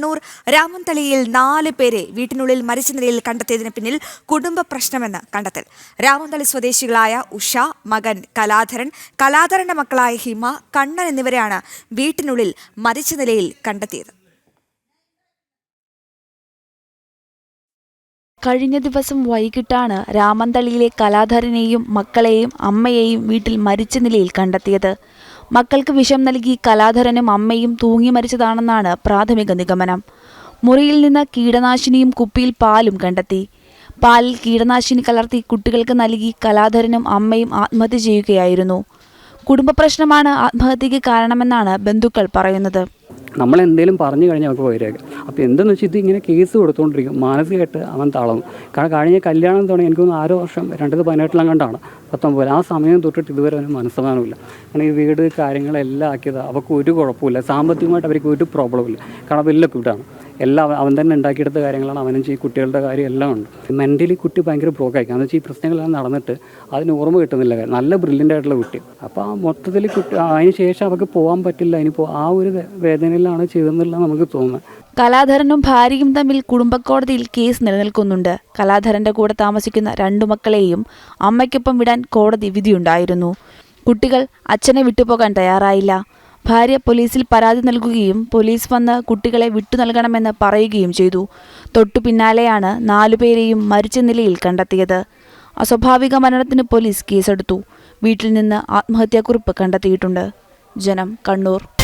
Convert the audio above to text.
കണ്ണൂർ രാമന്തളിയിൽ നാല് പേരെ വീട്ടിനുള്ളിൽ മരിച്ച നിലയിൽ കണ്ടെത്തിയതിന് പിന്നിൽ കുടുംബ പ്രശ്നമെന്ന് കണ്ടെത്തൽ. രാമന്തളി സ്വദേശികളായ ഉഷ മകൻ കലാധരൻ കലാധരന്റെ മക്കളായ ഹിമ കണ്ണൻ എന്നിവരെയാണ് വീട്ടിനുള്ളിൽ മരിച്ച നിലയിൽ കണ്ടെത്തിയത്. കഴിഞ്ഞ ദിവസം വൈകിട്ടാണ് രാമന്തളിയിലെ കലാധരനെയും മക്കളെയും അമ്മയെയും വീട്ടിൽ മരിച്ച നിലയിൽ കണ്ടെത്തിയത്. മക്കൾക്ക് വിഷം നൽകി കലാധരനും അമ്മയും തൂങ്ങി മരിച്ചതാണെന്നാണ് പ്രാഥമിക നിഗമനം. മുറിയിൽ നിന്ന് കീടനാശിനിയും കുപ്പിയിൽ പാലും കണ്ടെത്തി. പാലിൽ കീടനാശിനി കലർത്തി കുട്ടികൾക്ക് നൽകി കലാധരനും അമ്മയും ആത്മഹത്യ ചെയ്യുകയായിരുന്നു. കുടുംബ പ്രശ്നമാണ് ആത്മഹത്യക്ക് കാരണമെന്നാണ് ബന്ധുക്കൾ പറയുന്നത്. നമ്മൾ എന്തെങ്കിലും പറഞ്ഞു കഴിഞ്ഞാൽ അവർക്ക് വരിക അപ്പോൾ എന്തെന്ന് വെച്ചാൽ ഇത് ഇങ്ങനെ കേസ് കൊടുത്തുകൊണ്ടിരിക്കും. മാനസികമായിട്ട് അവൻ തളർന്നു. കാരണം കഴിഞ്ഞ കല്യാണം തുടങ്ങി എനിക്ക് തോന്നുന്നു ആറ് വർഷം രണ്ടത് പതിനെട്ടിലും കണ്ടാണ്. പത്തൊമ്പത്. ആ സമയം തൊട്ടിട്ട് ഇതുവരെ അവന് മനസ്സമാനമില്ല. കാരണം ഈ വീട് കാര്യങ്ങളെല്ലാം ആക്കിയത്. അവർക്ക് ഒരു കുഴപ്പമില്ല സാമ്പത്തികമായിട്ട് അവർക്ക് ഒരു പ്രോബ്ലം ഇല്ല കാരണം വലിയ വീടാണ് എല്ലാം അവൻ- തന്നെ ഉണ്ടാക്കിയെടുത്ത കാര്യങ്ങളാണ്. അവനും ചെയ്യും. കുട്ടികളുടെ കാര്യം എല്ലാം ഉണ്ട്. മെന്റലി കുട്ടി ഭയങ്കര ആയി കാരണം വെച്ചാൽ ഈ പ്രശ്നങ്ങളെല്ലാം നടന്നിട്ട് അതിന് ഓർമ്മ കിട്ടുന്നില്ല. നല്ല ബ്രില്യന്റ് ആയിട്ടുള്ള കുട്ടി. അപ്പോൾ ആ മൊത്തത്തിൽ കുട്ടി അതിന് ശേഷം അവർക്ക് പോകാൻ പറ്റില്ല. ഇനി പോ ആ ഒരു വേദനയിലാണ് ചെയ്തെന്നുള്ള നമുക്ക് തോന്നുന്നത്. കലാധരനും ഭാര്യയും തമ്മിൽ കുടുംബക്കോടതിയിൽ കേസ് നിലനിൽക്കുന്നുണ്ട്. കലാധരന്റെ കൂടെ താമസിക്കുന്ന രണ്ടു മക്കളെയും അമ്മയ്ക്കൊപ്പം വിടാൻ കോടതി വിധിയുണ്ടായിരുന്നു. കുട്ടികൾ അച്ഛനെ വിട്ടുപോകാൻ തയ്യാറായില്ല. ഭാര്യ പോലീസിൽ പരാതി നൽകുകയും പോലീസ് വന്ന് കുട്ടികളെ വിട്ടു നൽകണമെന്ന് പറയുകയും ചെയ്തു. തൊട്ടു പിന്നാലെയാണ് നാലുപേരെയും മരിച്ച നിലയിൽ കണ്ടെത്തിയത്. അസ്വാഭാവിക മരണത്തിന് പോലീസ് കേസെടുത്തു. വീട്ടിൽ നിന്ന് ആത്മഹത്യാക്കുറിപ്പ് കണ്ടെത്തിയിട്ടുണ്ട്. ജനം കണ്ണൂർ.